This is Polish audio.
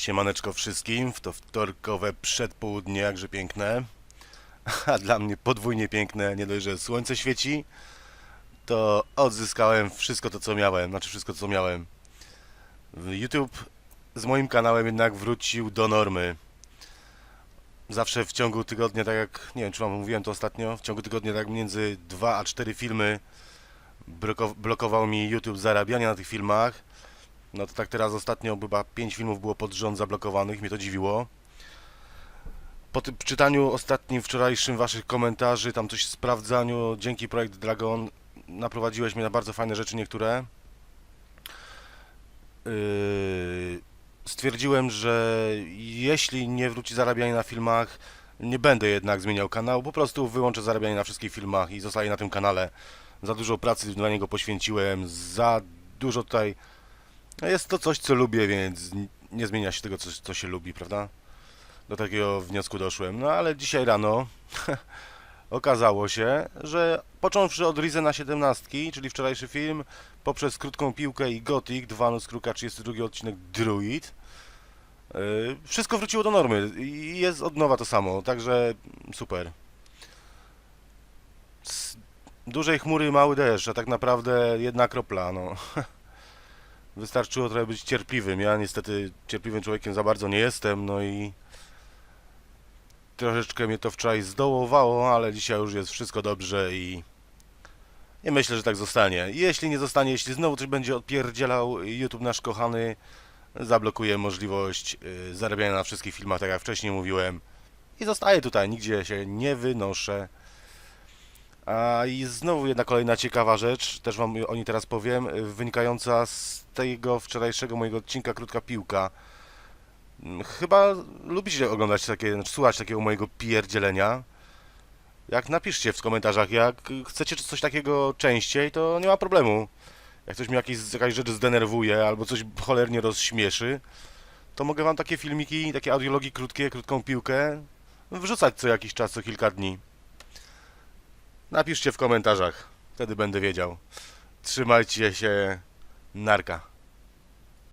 Siemaneczko wszystkim, w to wtorkowe przedpołudnie, jakże piękne. A dla mnie podwójnie piękne, nie dość, że słońce świeci, to odzyskałem wszystko to, co miałem, znaczy wszystko, co miałem. YouTube z moim kanałem jednak wrócił do normy. Zawsze w ciągu tygodnia, tak jak, nie wiem, czy wam mówiłem to ostatnio, w ciągu tygodnia tak między 2 a 4 filmy bloko- blokował mi YouTube zarabianie na tych filmach. No to tak teraz ostatnio chyba 5 filmów było pod rząd zablokowanych, mnie to dziwiło. Po tym czytaniu ostatnim, wczorajszym waszych komentarzy, tam coś sprawdzaniu, dzięki Projekt Dragon naprowadziłeś mnie na bardzo fajne rzeczy niektóre. Yy, stwierdziłem, że jeśli nie wróci zarabianie na filmach, nie będę jednak zmieniał kanału, po prostu wyłączę zarabianie na wszystkich filmach i zostaję na tym kanale. Za dużo pracy dla niego poświęciłem, za dużo tutaj Jest to coś, co lubię, więc nie zmienia się tego, co, co się lubi, prawda? Do takiego wniosku doszłem. No ale dzisiaj rano okazało się, że począwszy od Rizena 17, czyli wczorajszy film, poprzez krótką piłkę i Gothic, 2 Noc Kruka, 32 odcinek Druid, yy, wszystko wróciło do normy i jest od nowa to samo, także super. Z dużej chmury mały deszcz, a tak naprawdę jedna kropla, no. Wystarczyło trochę być cierpliwym. Ja niestety cierpliwym człowiekiem za bardzo nie jestem, no i troszeczkę mnie to wczoraj zdołowało, ale dzisiaj już jest wszystko dobrze i i myślę, że tak zostanie. Jeśli nie zostanie, jeśli znowu coś będzie odpierdzielał YouTube nasz kochany, zablokuje możliwość y, zarabiania na wszystkich filmach, tak jak wcześniej mówiłem. I zostaję tutaj, nigdzie się nie wynoszę. A i znowu jedna kolejna ciekawa rzecz, też wam o niej teraz powiem, wynikająca z tego wczorajszego mojego odcinka Krótka Piłka. Mm, Chyba lubicie oglądać takie, znaczy słuchać takiego mojego pierdzielenia. Jak napiszcie w komentarzach, jak chcecie coś takiego częściej, to nie ma problemu. Jak coś mnie jakiś, jakaś rzecz zdenerwuje albo coś cholernie rozśmieszy, to mogę wam takie filmiki, takie audiologii krótkie, krótką piłkę wrzucać co jakiś czas, co kilka dni. Napiszcie w komentarzach, wtedy będę wiedział. Trzymajcie się, narka.